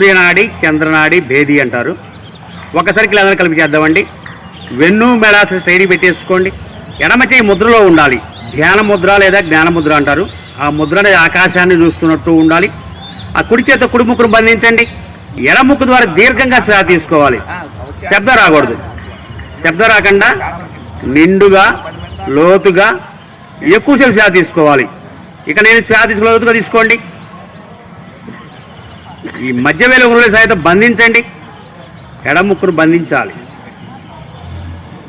సూర్యనాడి చంద్రనాడి భేది అంటారు. ఒకసారికి సర్కిల్ కలిపి చేద్దామండి. వెన్ను మెడాసి స్టైడీ పెట్టేసుకోండి. ఎడమ చేయి ముద్రలో ఉండాలి. ధ్యాన ముద్ర లేదా జ్ఞాన ముద్ర అంటారు. ఆ ముద్ర అనేది ఆకాశాన్ని చూస్తున్నట్టు ఉండాలి. ఆ కుడి చేత కుడి ముక్కును బంధించండి. ఎడముక్కు ద్వారా దీర్ఘంగా శ్వాస తీసుకోవాలి. శబ్దం రాకూడదు. శబ్దం రాకుండా నిండుగా లోతుగా ఎక్కువసేపు శ్వాస తీసుకోవాలి. ఇక నేను శ్వాస తీసుకుని లోతుగా తీసుకోండి. ఈ మధ్య వెలుగులు సైతం బంధించండి. ఎడముక్కును బంధించాలి.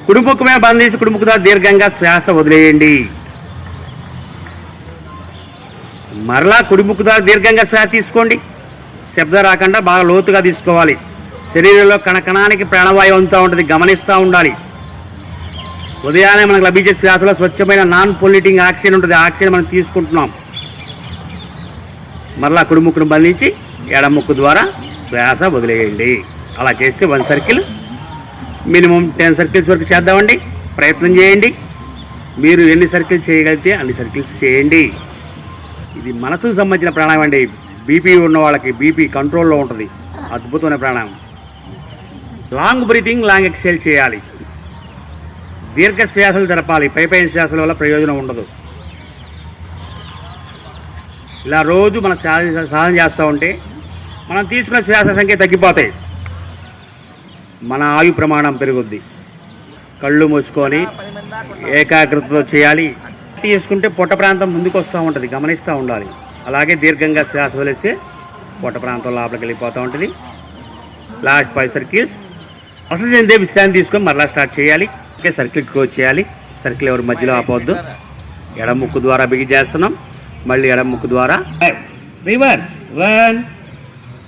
కుడుముక్కు మీద బంధించి కుడి ద్వారా దీర్ఘంగా శ్వాస వదిలేయండి. మరలా కుడుముక్కు ద్వారా దీర్ఘంగా శ్వాస తీసుకోండి. శబ్దం రాకుండా బాగా లోతుగా తీసుకోవాలి. శరీరంలో కణకణానికి ప్రాణవాయువు అంతా ఉంటుంది గమనిస్తూ ఉండాలి. ఉదయాన్నే మనకు లభించే శ్వాసలో స్వచ్ఛమైన నాన్ పొల్యూటింగ్ ఆక్సిజన్ ఉంటుంది ఆక్సిజన్ మనం తీసుకుంటున్నాం. మరలా కుడుముక్కును బంధించి ఎడమ ముక్కు ద్వారా శ్వాస వదిలేయండి. అలా చేస్తే one circle minimum ten circles వరకు చేద్దామండి. ప్రయత్నం చేయండి. మీరు ఎన్ని సర్కిల్స్ చేయగలిగితే అన్ని సర్కిల్స్ చేయండి. ఇది మనసుకు సంబంధించిన ప్రాణాయం అండి. బీపీ ఉన్న వాళ్ళకి బీపీ కంట్రోల్లో ఉంటుంది. అద్భుతమైన ప్రాణాయామం లాంగ్ బ్రీతింగ్ లాంగ్ ఎక్సైల్ చేయాలి. దీర్ఘ శ్వాసలు జరపాలి పై పైన శ్వాసల వల్ల ప్రయోజనం ఉండదు. ఇలా రోజు మనం సాధన సాధన చేస్తూ ఉంటే మనం తీసుకున్న శ్వాస సంఖ్య తగ్గిపోతాయి. మన ఆయు ప్రమాణం పెరుగుద్ది. కళ్ళు మూసుకొని ఏకాగ్రతతో చేయాలి. తీసుకుంటే పొట్ట ప్రాంతం ముందుకు వస్తూ ఉంటుంది గమనిస్తూ ఉండాలి. అలాగే దీర్ఘంగా శ్వాస వదిలేస్తే పొట్ట ప్రాంతం లోపలికి వెళ్ళిపోతూ ఉంటుంది. లాస్ట్ ఫైవ్ సర్కిల్స్ అసలు చెందే విశ్రాంతి తీసుకొని మరలా స్టార్ట్ చేయాలి. ఓకే సర్కిల్ క్లోజ్ చేయాలి. సర్కిల్ ఎవరు మధ్యలో ఆపవద్దు ఎడముక్కు ద్వారా బిగి చేస్తున్నాం. మళ్ళీ ఎడముక్కు ద్వారా. Reverse one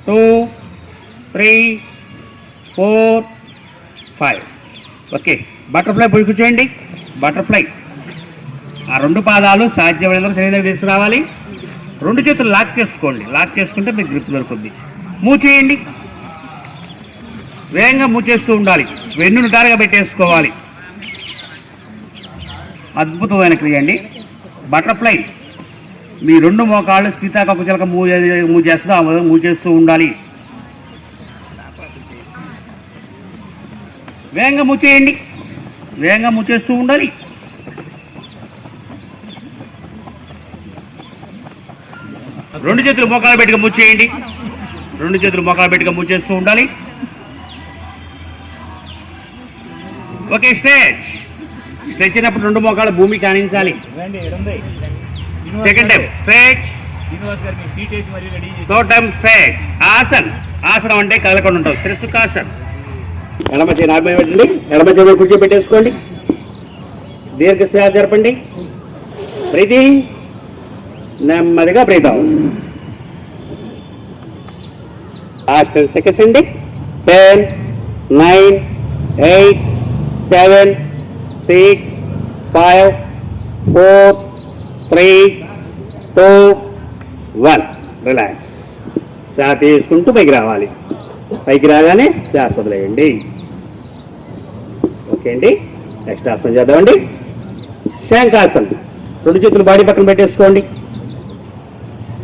two three four five okay butterfly పొడి కూర్చోండి బటర్ఫ్లై ఆ రెండు పాదాలు సాధ్యమైనంత శరీరం తీసుకురావాలి రెండు చేతులు లాక్ చేసుకోండి. లాక్ చేసుకుంటే మీకు గ్రిప్ దొరుకుతుంది. మూవ్ చేయండి. వేగంగా మూవ్ చేస్తూ ఉండాలి. వెన్నును టారుగా పెట్టేసుకోవాలి. అద్భుతమైన క్రియ అండి. బటర్ఫ్లై మీ రెండు మోకాళ్ళు సీతాకొక చిలక మూవ్ మూవ్ చేస్తూ ఆ విధంగా మూవ్ చేస్తూ ఉండాలి. వేగంగా మూవ్ చేయండి వేగంగా మూవ్ చేస్తూ ఉండాలి. రెండు చేతులు మోకాలు పెట్టుగా ముచ్చేయండి. రెండు చేతులు మోకాలు పెట్టుగా ముచ్చేస్తూ ఉండాలి. Okay stretch. స్ట్రెచ్ అయినప్పుడు రెండు మోకాలు భూమికి కానించాలి second time stretch third time stretch ఆసన్ ఆసనం అంటే కదలకుండా ఉంటాం త్రిసుకాసన్ ఎడమ చేయి మీద పెట్టండి. ఎడమ చేయి కుర్చీ పెట్టేసుకోండి. దీర్ఘ శ్వాస జరపండి. బ్రీతింగ్ నెమ్మదిగా అవుట్ లాస్ట్ టెన్ సెకండ్స్ అండి. Ten nine eight seven six five four three two one relax శ్వాస తీసుకుంటూ పైకి రావాలి. పైకి రాగానే శ్వాస వదిలేయండి. ఓకే అండి. నెక్స్ట్ ఆసనం చేద్దామండి. శంకాసనం రెండు చేతులు బాడీ పక్కన పెట్టేసుకోండి.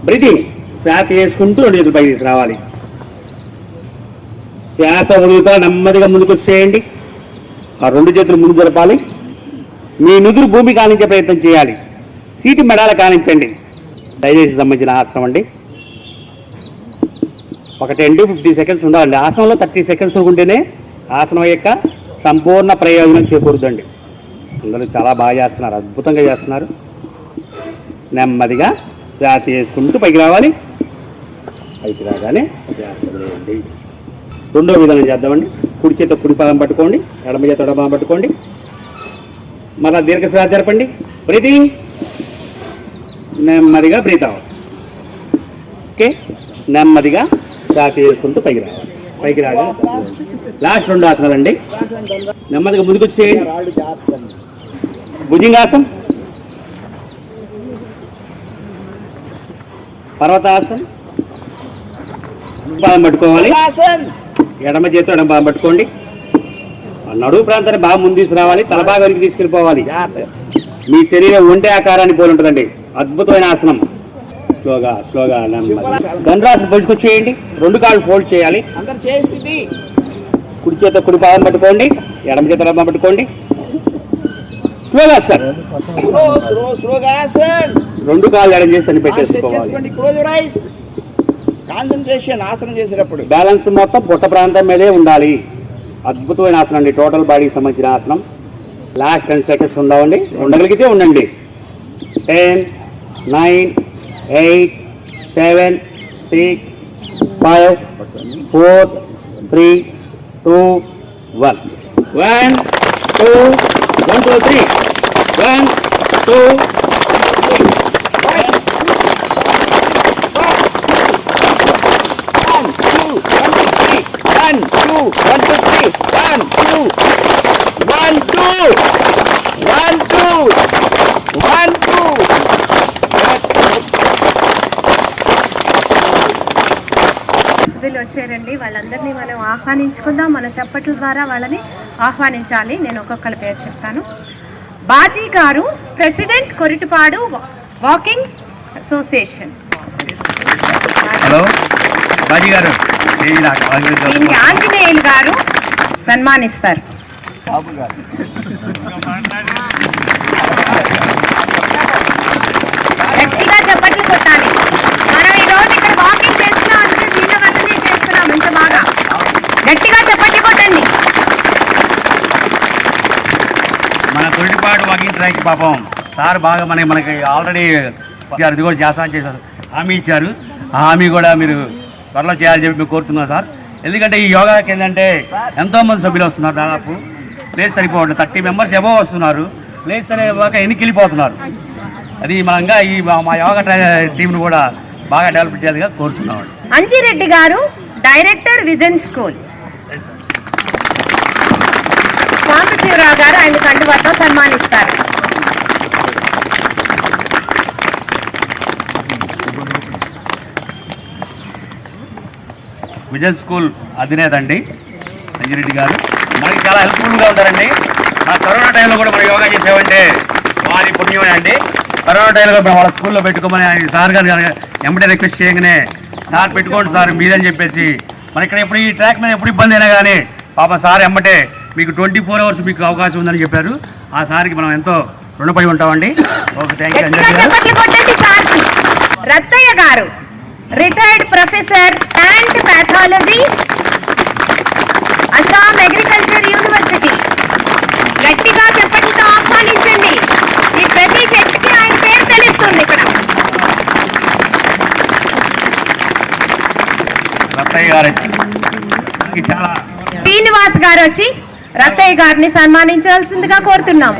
బ్రీతింగ్. శ్వాస చేసుకుంటూ రెండు చేతులు పైకి తీసుకురావాలి. శ్వాస వదులుతా నెమ్మదిగా ముందుకు వచ్చేయండి. ఆ రెండు చేతులు ముందు జరపాలి. మీ నుదురు భూమి కానించే ప్రయత్నం చేయాలి. సీటు మెడాల కానించండి. దయచేసి సంబంధించిన ఆసనం అండి. ఒక టెన్ టు ఫిఫ్టీ సెకండ్స్ ఉండాలండి. ఆసనంలో థర్టీ సెకండ్స్ ఉంటేనే ఆసనం యొక్క సంపూర్ణ ప్రయోజనం చేకూరుదండి అందరూ చాలా బాగా చేస్తున్నారు అద్భుతంగా చేస్తున్నారు. నెమ్మదిగా శ్వాస చేసుకుంటూ పైకి రావాలి. పైకి రాగానే శ్వాస రెండో విధానం చేద్దామండి. కుడి చేత కుడి పాదం పట్టుకోండి ఎడమ చేత ఎడమ పాదం పట్టుకోండి. మళ్ళా దీర్ఘ శ్వాస జరపండి. బ్రీతింగ్ నెమ్మదిగా బ్రీత్ అవుట్ ఓకే నెమ్మదిగా శ్వాస చేసుకుంటూ పైకి రావాలి. పైకి రాగా లాస్ట్ రెండు ఆసనాలండి నెమ్మదిగా ముందుకు వచ్చేయండి భుజంగాసనం. పర్వతాసనం. పాదం పట్టుకోవాలి. ఎడమ చేతితో ఎడమ పాదం పట్టుకోండి. నడువు ప్రాంతాన్ని బాగా ముందు తీసుకురావాలి. తల బాగా వెనక్కి తీసుకెళ్ళిపోవాలి. మీ శరీరం ఒంటె ఆకారాన్ని పోలి ఉంటుందండి. అద్భుతమైన ఆసనం. స్లోగా స్లోగా నెమ్మది ధనరాశి బయటకొచ్చేయండి రెండు కాళ్ళు ఫోల్డ్ చేయాలి. కుడి చేత కుడి పాదం పట్టుకోండి. ఎడమ చేత ఎడమ పట్టుకోండి. స్లోగా సార్. స్లోగా రెండు కాళ్ళు ఎడమ చేసి తను పెట్టేసుకోవాలి. ఆసనం చేసేటప్పుడు బ్యాలెన్స్ మొత్తం పుట్ట ప్రాంతం మీదే ఉండాలి. అద్భుతమైన ఆసనం అండి. టోటల్ బాడీకి సంబంధించిన ఆసనం. లాస్ట్ టెన్ సెకండ్స్ ఉండవండి ఉండగలిగితే ఉండండి. Ten nine, eight, seven, six, five, four, three, two, one. One, two, one, two, three. One, two. One, two, one, two, three. One, two, one, two, three. One, two, one, two, one, two. వచ్చారండి వాళ్ళందరినీ మనం ఆహ్వానించుకుందాం. మన చప్పట్ల ద్వారా వాళ్ళని ఆహ్వానించాలి. నేను ఒక్కొక్కరి పేరు చెప్తాను. బాజీ గారు president Koritipadu walking association. Hello. Baji గారు ఆంజనేయులు గారు సన్మానిస్తారు గట్టిగా చప్పట్లు కొట్టాలి మనం ఈ రోజు ఇక్కడ వాకింగ్ చేస్తున్నాం అంటే వీళ్ళ వల్లనే చేస్తున్నాం ఇంత బాగా గట్టిగా చప్పట్లు కొట్టండి మన తొలిపాడు వాకింగ్ ట్రాక్ పాపం. సార్ బాగా మనకి మనకి ఆల్రెడీ అది కూడా చేస్తామని చేశారు. హామీ ఇచ్చారు. ఆ హామీ కూడా మీరు త్వరలో చేయాలని చెప్పి మేము కోరుతున్నాం సార్. ఎందుకంటే ఈ యోగాకి ఏంటంటే ఎంతో మంది సభ్యులు వస్తున్నారు దాదాపు. ప్లేస్ సరిపోవట్లేదు థర్టీ మెంబర్స్ ఎబో వస్తున్నారు. ప్లేస్ సరిపోక ఎన్నికి వెళ్ళిపోతున్నారు. అది మనంగా ఈ మా- యోగా టీంను కూడా బాగా డెవలప్ చేయాలిగా కోరుతున్నాం అంజిరెడ్డి గారు డైరెక్టర్ విజన్ స్కూల్. సాంబశివరావు గారు ఆయన కండువాతో సన్మానిస్తారు. విజన్ స్కూల్ అధినేత అండి అంజిరెడ్డి గారు. మనకి చాలా హెల్ప్ఫుల్గా ఉంటారండి. ఆ కరోనా టైంలో కూడా మనం యోగా చేసామంటే వారి పుణ్యమే అండి. కరోనా టైంలో కూడా వాళ్ళ స్కూల్లో పెట్టుకోమని ఆయన సార్ గారు ఎంబడే వెంబడే రిక్వెస్ట్ చేయగానే సార్ పెట్టుకోండి సార్ మీదని చెప్పేసి. మన ఇక్కడ ఎప్పుడు ఈ ట్రాక్ మీద ఎప్పుడు ఇబ్బంది అయినా కానీ పాప సార్ ఎంబటే మీకు ట్వంటీ ఫోర్ అవర్స్ మీకు అవకాశం ఉందని చెప్పారు. ఆ సార్కి మనం ఎంతో రుణపడి ఉంటామండి. ఓకే థ్యాంక్ యూ గారు రత్తయ్య గారు retired professor and pathology Assam agriculture university గట్టిగా చప్పట్లతో ఆహ్వానించండి. ఈ ప్రతి వ్యక్తికి ఆయన పేరు తెలుస్తుంది ఇక్కడ. శ్రీనివాస్ గారు వచ్చి రత్తయ్య గారిని సన్మానించాల్సిందిగా కోరుతున్నాము.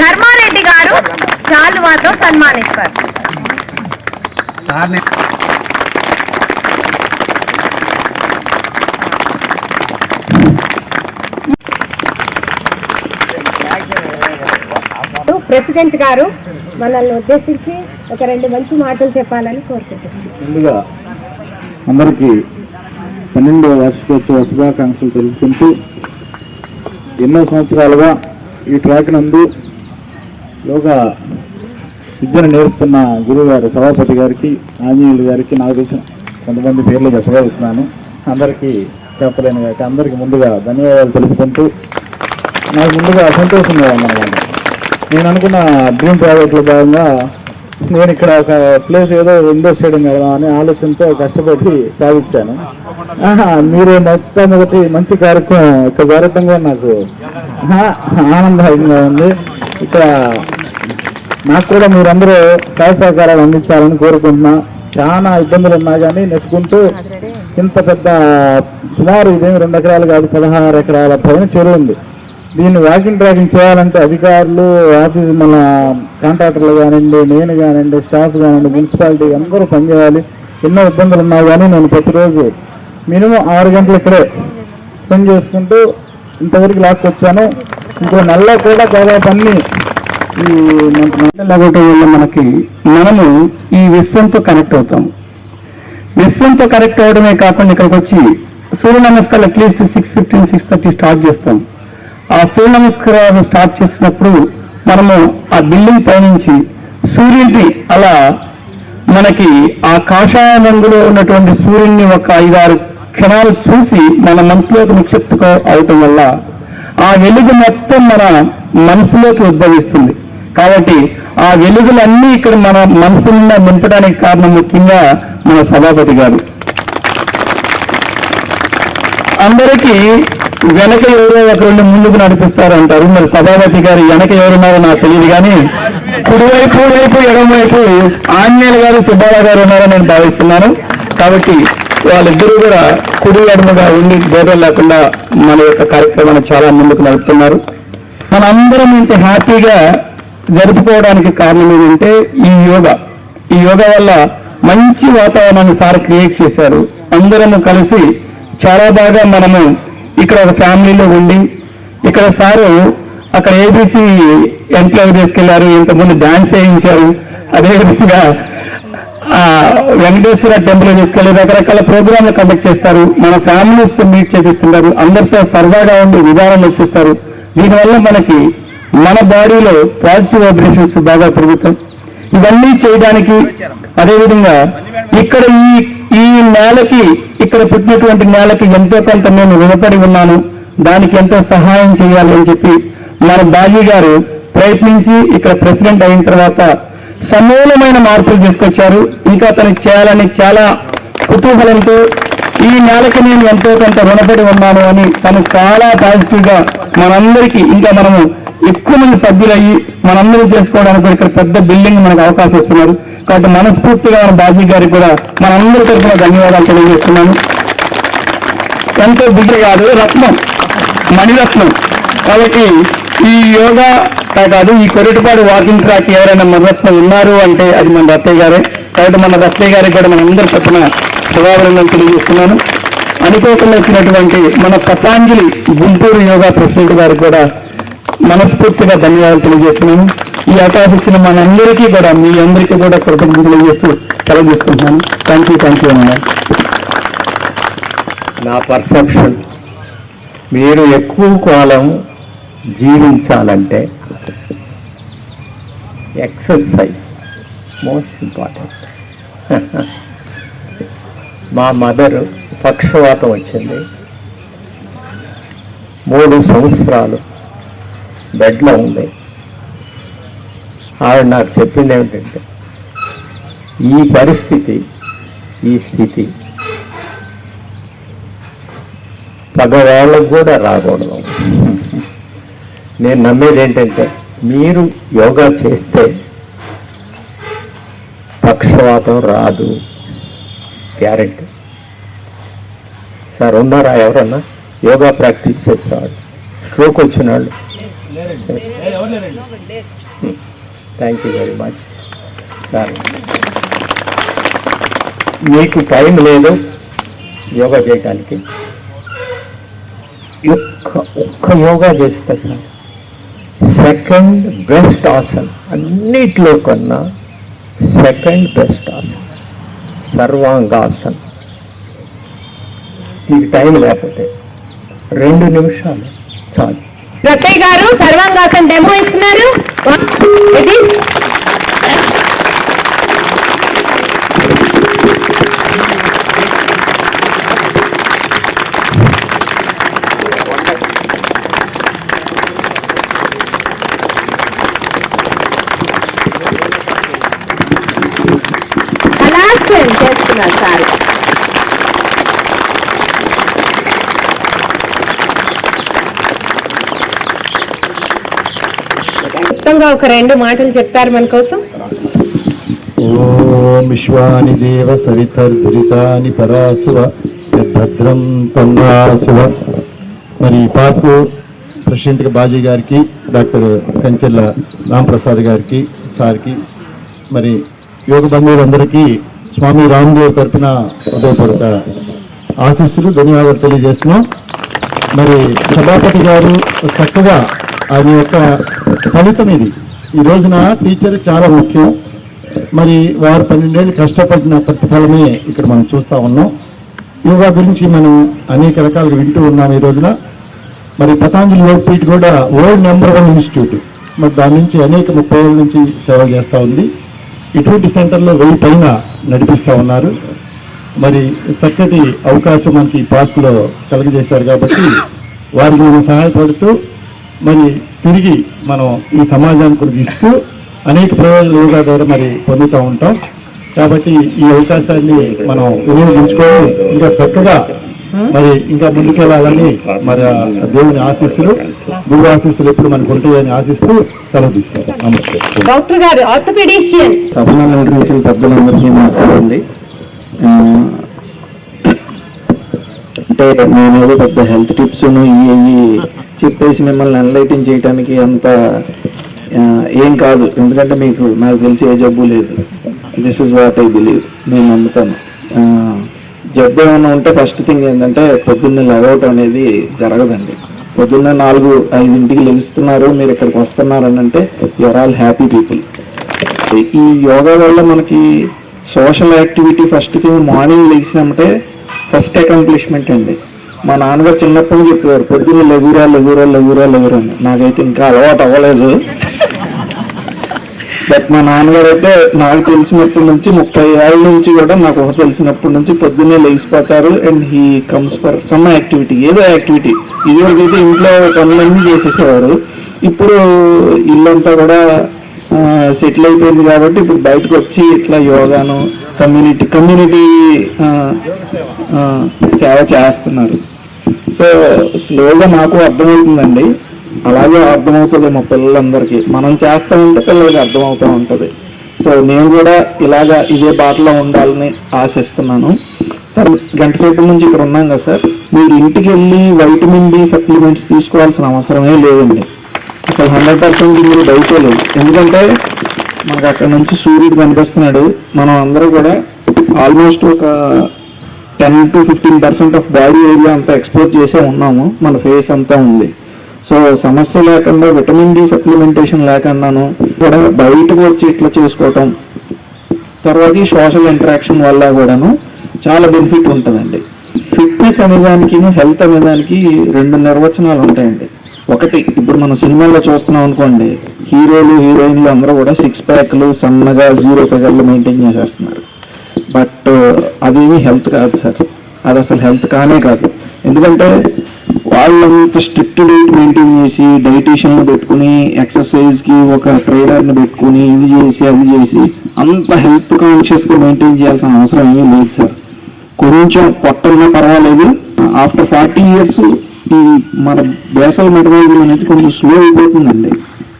ధర్మారెడ్డి గారు చాలువాతో సన్మానిస్తారు. సార్ని ప్రెసిడెంట్ గారు మనల్ని ఉద్దేశించి ఒక రెండు మంచి మాటలు చెప్పాలని కోరుకుంటున్నాను. ముందుగా అందరికీ పన్నెండవ వార్షికోత్సవ శుభాకాంక్షలు తెలుపుకుంటూ ఎన్నో సంవత్సరాలుగా ఈ ట్రాక్ నందు యోగా విద్యను నేర్పుతున్న గురువుగారు సభాపతి గారికి ఆంజనేయులు గారికి నాకు తెలిసిన కొంతమంది పేర్లు చెప్పగలుగుతున్నాను. అందరికీ చెప్పలేను కాక అందరికీ ముందుగా ధన్యవాదాలు తెలుపుకుంటూ నాకు ముందుగా సంతోషంగా ఉందన్నమాట నేను అనుకున్న డ్రీమ్ ప్రాజెక్ట్లో భాగంగా నేను ఇక్కడ ఒక ప్లేస్ ఏదో ఇన్వెస్ట్ చేయడం కదా అనే ఆలోచనతో కష్టపడి సాధించాను ఆహా, మీరు మొట్టమొదటి మంచి కార్యక్రమం ఒక జరగటంగా నాకు ఆనందంగా ఉంది. ఇక్కడ నాకు కూడా మీరందరూ సహాయ సహకారాలు అందించాలని కోరుకుంటున్నా. చాలా ఇబ్బందులు ఉన్నా కానీ నెట్టుకుంటూ ఇంత పెద్ద సుమారు ఇదేమి రెండు ఎకరాలు కాదు పదహారు ఎకరాల పైన చెరువు ఉంది. దీన్ని వాకింగ్ ట్రాకింగ్ చేయాలంటే అధికారులు ఆఫీస్ మన కాంట్రాక్టర్లు కానివ్వండి నేను కానివ్వండి స్టాఫ్ కానివ్వండి మున్సిపాలిటీ అందరూ పనిచేయాలి. ఎన్నో ఇబ్బందులు ఉన్నాయి కానీ నేను ప్రతిరోజు మినిమం ఆరు గంటలు ఇక్కడే స్పెండ్ చేసుకుంటూ ఇంతవరకు లాక్కొచ్చాను ఇంకో నెలలో కూడా దాదాపు అన్ని ఈ అవ్వటం వల్ల మనకి మనము ఈ విశ్వంతో కనెక్ట్ అవుతాం. విశ్వంతో కనెక్ట్ అవడమే కాకుండా ఇక్కడికి వచ్చి సూర్య నమస్కారం at least six fifteen six thirty start చేస్తాం. ఆ సూర్య నమస్కారాలు స్టార్ట్ చేసినప్పుడు మనము ఆ బిల్డింగ్ పైనుంచి సూర్యుడి అలా మనకి ఆ కాషాయ రంగులో ఉన్నటువంటి సూర్యుడిని ఒక ఐదారు క్షణాలు చూసి మన మనసులోకి నిక్షిప్తుకో అవటం వల్ల ఆ వెలుగు మొత్తం మన మనసులోకి ఉద్భవిస్తుంది. కాబట్టి ఆ వెలుగులన్నీ ఇక్కడ మన మనసు నిండా నింపడానికి కారణం ముఖ్యంగా మన సభాపతి గారు. అందరికీ వెనక ఎవరో ఒకరిని ముందుకు నడిపిస్తారు అంటారు మరి సభాపతి గారు వెనక ఎవరున్నారో నాకు తెలియదు కానీ కుడివైపు వైపు ఎడమవైపు ఆంజనేయులు గారు సుబ్బారావు గారు ఉన్నారో నేను భావిస్తున్నాను. కాబట్టి వాళ్ళిద్దరూ కూడా కుడి ఎడమగా ఉండి భేదం లేకుండా మన యొక్క కార్యక్రమాన్ని చాలా ముందుకు నడుపుతున్నారు. మనందరం ఇంత హ్యాపీగా జరుపుకోవడానికి కారణం ఏంటంటే ఈ యోగా. ఈ యోగా వల్ల మంచి వాతావరణాన్ని సార్ క్రియేట్ చేశారు. అందరము కలిసి చాలా బాగా మనము ఇక్కడ ఒక ఫ్యామిలీలో ఉండి ఇక్కడ సారు అక్కడ ఏబీసీ ఎంప్లాయీ తీసుకెళ్ళారు ఇంతకుముందు డాన్స్ వేయించారు. అదేవిధంగా వెంకటేశ్వర టెంపుల్ తీసుకెళ్ళి రకరకాల ప్రోగ్రాంలు కండక్ట్ చేస్తారు. మన ఫ్యామిలీస్తో మీట్ చేపిస్తుంటారు. అందరితో సరదాగా ఉండి విధానం నేర్పిస్తారు. దీనివల్ల మనకి మన బాడీలో పాజిటివ్ వైబ్రేషన్స్ బాగా పెరుగుతాయి. ఇవన్నీ చేయడానికి అదేవిధంగా ఇక్కడ ఈ ఈ నేలకి ఇక్కడ పుట్టినటువంటి నేలకి ఎంతో కొంత నేను రుణపడి ఉన్నాను. దానికి ఎంతో సహాయం చేయాలి అని చెప్పి మన బాజీ గారు ప్రయత్నించి ఇక్కడ ప్రెసిడెంట్ అయిన తర్వాత సమూలమైన మార్పులు తీసుకొచ్చారు. ఇంకా తనకి చేయాలని చాలా కుతూహలంతో ఈ నెలకి నేను ఎంతో కొంత రుణపడి ఉన్నాను అని తను చాలా పాజిటివ్గా మనందరికీ ఇంకా మనము ఎక్కువ మంది సభ్యులయ్యి మనందరం చేసుకోవడానికి ఇక్కడ పెద్ద బిల్డింగ్ మనకు అవకాశం ఇస్తున్నారు. కాబట్టి మనస్ఫూర్తిగా మన బాజీ గారికి కూడా మనందరి తరఫున ధన్యవాదాలు తెలియజేస్తున్నాను. ఎంతో బిడ్డ కాదు రత్నం మణిరత్నం. కాబట్టి ఈ యోగా కాదు ఈ కొరటిపాడు వాకింగ్ ట్రాక్ ఎవరైనా మన ఉన్నారు అంటే అది మన రత్తయ్య గారే. కాబట్టి మన రత్తయ్య గారికి కూడా మన అందరి తరఫున శుభాభినందనలు తెలియజేస్తున్నాను. అనుకోకుండా వచ్చినటువంటి మన పతాంజలి గుంటూరు యోగా ప్రెసిడెంట్ గారికి కూడా మనస్ఫూర్తిగా ధన్యవాదాలు తెలియజేస్తున్నాను. ఈ అవకాశం ఇచ్చిన మనందరికీ కూడా మీ అందరికీ కూడా కృతజ్ఞతలు తెలియజేస్తూ సెలవు థ్యాంక్ యూ థ్యాంక్ యూ అన్న నా పర్సెప్షన్ మీరు ఎక్కువ కాలం జీవించాలంటే ఎక్సర్సైజ్ మోస్ట్ ఇంపార్టెంట్. మా మదర్ పక్షవాతం వచ్చింది. మూడు సంవత్సరాలు బెడ్లో ఉంది. ఆవిడ నాకు చెప్పింది ఏమిటంటే ఈ పరిస్థితి ఈ స్థితి పగవాళ్ళకు కూడా రాకూడదు. నేను నమ్మేది ఏంటంటే మీరు యోగా చేస్తే పక్షవాతం రాదు. గ్యారెంటీ సార్ ఉన్నారా ఎవరన్నా? యోగా ప్రాక్టీస్ చేసేవాళ్ళు. స్ట్రోక్ వచ్చిన వాళ్ళు thank you very much sir మీకు టైం లేదు యోగా చేయడానికి ఒక్క ఒక్క యోగా చేస్తే సార్ సెకండ్ బెస్ట్ ఆసన్. అన్నిట్లో కన్నా సెకండ్ బెస్ట్ ఆసన్. సర్వాంగాసన్. మీకు టైం లేకపోతే రెండు నిమిషాలు చాలు. రత్తయ్య గారు సర్వాంగాసన్ డెమో ఇస్తున్నారు ఇది అలాక్షన్ చేస్తున్నారు సార్ క్లుప్తంగా ఒక రెండు మాటలు చెప్తారు మన కోసం. ఓం విశ్వాని దేవ సవితర్దురితాని పరాశివ భద్రం తన్నాశివ. మరి పాపు పార్కు బాజీ గారికి డాక్టర్ కంచెల్ల రాంప్రసాద్ గారికి సార్కి మరి యోగ బంధువులందరికీ స్వామి రామ్దేవ్ తరఫున హృదయపూర్వక ఆశీస్సులు ధన్యవాదాలు తెలియజేస్తున్నాం. మరి సభాపతి గారు చక్కగా ఆయన యొక్క ఫలితం ఇది. ఈ రోజున టీచర్ చాలా ముఖ్యం. మరి వారు పన్నెండేళ్ళు కష్టపడిన ప్రతిఫలమే ఇక్కడ మనం చూస్తూ ఉన్నాం. యోగా గురించి మనం అనేక రకాలుగా వింటూ ఉన్నాం ఈ రోజున. మరి పతాంజలి యోగపీఠ్ కూడా వరల్డ్ నెంబర్ వన్ ఇన్స్టిట్యూట్. మరి దాని నుంచి అనేక ముప్పై ఏళ్ళ నుంచి సేవ చేస్తూ ఉంది. ఇటువంటి సెంటర్లో వెయ్యి పైన నడిపిస్తూ ఉన్నారు. మరి చక్కటి అవకాశం మనకి ఈ పార్కులో కలుగజేశారు కాబట్టి వారికి మనం సహాయపడుతూ మరి తిరిగి మనం ఈ సమాజానికి కూడా ఇస్తూ అనేక ప్రయోజనాలు యోగా ద్వారా మరి పొందుతూ ఉంటాం. కాబట్టి ఈ అవకాశాన్ని మనం వినియోగించుకొని ఇంకా చక్కగా మరి ఇంకా ముందుకెళ్ళాలని మరి దేవుని ఆశీస్సులు గురు ఆశీస్సులు ఎప్పుడు మనకు ఉంటాయని ఆశిస్తూ సెలవు తీసుకుంటాం. నమస్తే. డాక్టర్ గారు ఆర్థోపెడిషియన్. సభలో నిర్వహించిన పెద్దలందరికీ నమస్కారం అండి. అంటే నేనేదో పెద్ద హెల్త్ టిప్స్ ఇవి చెప్పేసి మిమ్మల్ని ఎన్లైటింగ్ చేయడానికి అంత ఏం కాదు. ఎందుకంటే మీకు నాకు తెలిసి ఏ జబ్బు లేదు. This is what I believe నేను నమ్ముతాను. జబ్బు ఏమైనా ఉంటే ఫస్ట్ థింగ్ ఏంటంటే పొద్దున్న లెగౌట్ అనేది జరగదండి. పొద్దున్నే నాలుగు ఐదింటికి లెగుస్తున్నారు మీరు ఇక్కడికి వస్తున్నారు అని అంటే యూఆర్ ఆల్ హ్యాపీ పీపుల్ ఈ యోగా వల్ల మనకి social activity first thing morning లేచినామంటే first accomplishment అండి. మా నాన్నగారు చిన్నప్పుడు చెప్పేవారు పొద్దున్న లెగురా లెగురా లెగురా లెగురా అని. నాకైతే ఇంకా అలవాటు అవ్వలేదు. బట్ మా నాన్నగారు అయితే నాకు తెలిసినప్పటి నుంచి ముప్పై ఏళ్ళ నుంచి కూడా నాకు ఊహ తెలిసినప్పటి నుంచి పొద్దున్నే లేచిపోతారు and he comes for some activity ఏదో యాక్టివిటీ ఇదివరకు అయితే ఇంట్లో పనులన్నీ చేసేసేవారు. ఇప్పుడు ఇల్లంతా కూడా సెటిల్ అయిపోయింది కాబట్టి ఇప్పుడు బయటకు వచ్చి ఇట్లా యోగాను కమ్యూనిటీ కమ్యూనిటీ సేవ చేస్తున్నారు. సో స్లోగా నాకు అర్థమవుతుందండి. అలాగే అర్థమవుతుంది మా పిల్లలందరికీ. మనం చేస్తూ ఉంటే పిల్లలకి అర్థమవుతూ ఉంటుంది. సో నేను కూడా ఇలాగా ఇదే బాటలో ఉండాలని ఆశిస్తున్నాను. గంట సేపు నుంచి ఇక్కడ ఉన్నాం కదా సార్. మీరు ఇంటికి వెళ్ళి వైటమిన్ డి సప్లిమెంట్స్ తీసుకోవాల్సిన అవసరమే లేదండి. అసలు హండ్రెడ్ పర్సెంట్ మీరు డౌటే లేదు ఎందుకంటే మనకు అక్కడ నుంచి సూర్యుడు కనిపిస్తున్నాడు. మనం అందరూ కూడా ఆల్మోస్ట్ ఒక ten to fifteen percent of body area అంతా ఎక్స్పోజ్ చేసే ఉన్నాము. మన ఫేస్ అంతా ఉంది. సో సమస్య లేకుండా విటమిన్ డి సప్లిమెంటేషన్ లేకుండాను కూడా బయటకు వచ్చి ఇట్లా చేసుకోవటం తర్వాత ఈ సోషల్ ఇంటరాక్షన్ వల్ల కూడాను చాలా బెనిఫిట్ ఉంటుందండి. ఫిట్నెస్ అనేదానికి హెల్త్ అనేదానికి రెండు నిర్వచనాలు ఉంటాయండి. ఒకటి ఇప్పుడు మనం సినిమాల్లో చూస్తున్నాం అనుకోండి హీరోలు హీరోయిన్లు అందరూ కూడా సిక్స్ ప్యాక్లు సన్నగా జీరో ఫిగర్లు మెయింటైన్ చేసేస్తున్నారు. బట్ అదేమి హెల్త్ కాదు సార్. అది అసలు హెల్త్ కానే కాదు. ఎందుకంటే వాళ్ళంత స్ట్రిక్ట్ డైట్ మెయింటైన్ చేసి డైటీషియన్లు పెట్టుకుని ఎక్సర్సైజ్కి ఒక ట్రైనర్ని పెట్టుకుని ఇది చేసి అది చేసి అంత హెల్త్ కాన్షియస్గా మెయింటైన్ చేయాల్సిన అవసరం ఏమీ లేదు సార్. కొంచెం పొట్టన్నా పర్వాలేదు. ఆఫ్టర్ ఫార్టీ ఇయర్స్ ఈ మన బేసల్ మెటబాలిజం అనేది కొంచెం స్లో అయిపోతుందండి.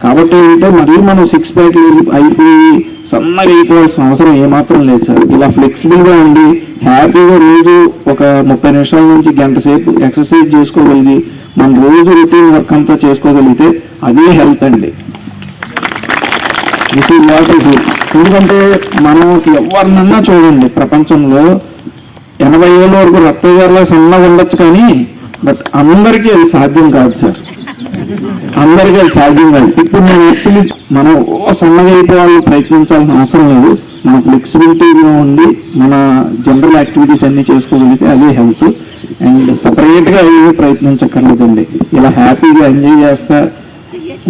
కాబట్టి ఏంటంటే మరీ మనం సిక్స్ ప్యాక్ అయిపోయి సన్నగా అయిపోవాల్సిన అవసరం ఏమాత్రం లేదు సార్. ఇలా ఫ్లెక్సిబుల్గా ఉండి హ్యాపీగా రోజు ఒక ముప్పై నిమిషాల నుంచి గంట సేపు ఎక్సర్సైజ్ చేసుకోగలిగి మన రోజు రొటీన్ వర్క్ అంతా చేసుకోగలిగితే అదే హెల్త్ అండి. దిస్ ఈజ్ వాట్ ఇస్ ఎందుకంటే మనం ఎవరినన్నా చూడండి ప్రపంచంలో ఎనభై ఏళ్ళ వరకు రక్తగారులో సన్నగా ఉండొచ్చు కానీ బట్ అందరికీ అది సాధ్యం కాదు సార్. అందరికీ అది సాధ్యం కాదు. ఇప్పుడు మనం యాక్చువల్లీ మనం ఓ సన్నగా అయిపోవాలని ప్రయత్నించాల్సిన అవసరం లేదు. మన ఫ్లెక్సిబిలిటీగా ఉండి మన జనరల్ యాక్టివిటీస్ అన్ని చేసుకోగలిగితే అదే హెల్త్ అండ్ సపరేట్గా ఏమీ ప్రయత్నించక్కర్లేదండి. ఇలా హ్యాపీగా ఎంజాయ్ చేస్తా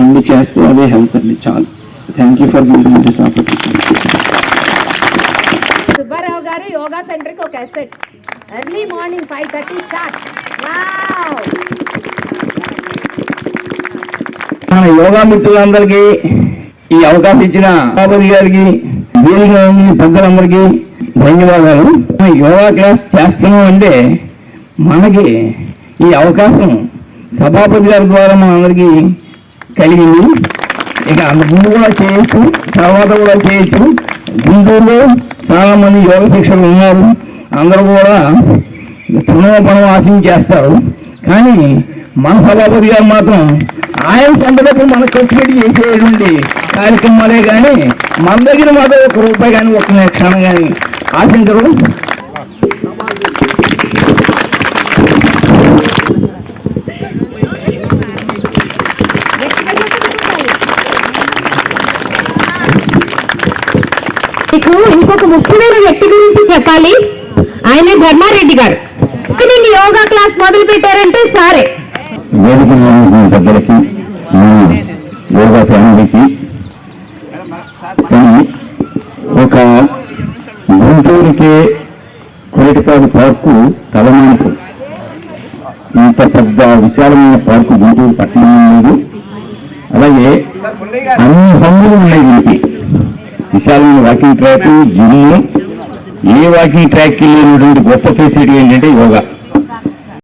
ఉండి చేస్తే అదే హెల్త్ అండి చాలు. Thank you for building this opportunity Subbarao గారు యోగా సెంటర్కి ఒక asset early morning five thirty start మన యోగా మిత్రులందరికీ ఈ అవకాశం ఇచ్చిన బాబు గారికి వేదిక పెద్దలందరికీ ధన్యవాదాలు. యోగా క్లాస్ చేస్తున్నాం అంటే మనకి ఈ అవకాశం సభాపతి గారి ద్వారా మనందరికీ కలిగింది. ఇక అంత ముందు కూడా చేయొచ్చు తర్వాత కూడా చేయొచ్చు. గుంటూరులో చాలామంది యోగ శిక్షకులు ఉన్నారు. అందరూ కూడా తృణోపణం ఆశించి చేస్తారు కానీ మన సభాపతి గారు మాత్రం ఆయన సొంత డబ్బులు మన ఖర్చు పెట్టి చేసేటువంటి కార్యక్రమాలే కానీ మన దగ్గర మాత్రం ఒక రూపాయి కానీ ఒక క్షణం కానీ ఆశించరు. మీకు ఇంకొక ముఖ్యమైన వ్యక్తి గురించి చెప్పాలి. ఆయన ధర్మారెడ్డి గారు. నేను యోగా క్లాస్ మొదలు పెట్టారంటే సారే. వేదిక దగ్గరికి ఉన్న పెద్దలకి యోగా ఫ్యామిలీకి ఒక గుంటూరుకే కోటిపాడు పార్కు తలమానికు. ఇంత పెద్ద విశాలమైన పార్కు గుంటూరు పట్టణం లేదు. అలాగే అన్ని హంగులు ఉన్నాయి దీనికి. విశాలమైన వాకింగ్ ట్రాక్ జిమ్ ఏ వాకింగ్ ట్రాక్కి లేనటువంటి గొప్ప ఫెసిలిటీ ఏంటంటే యోగా.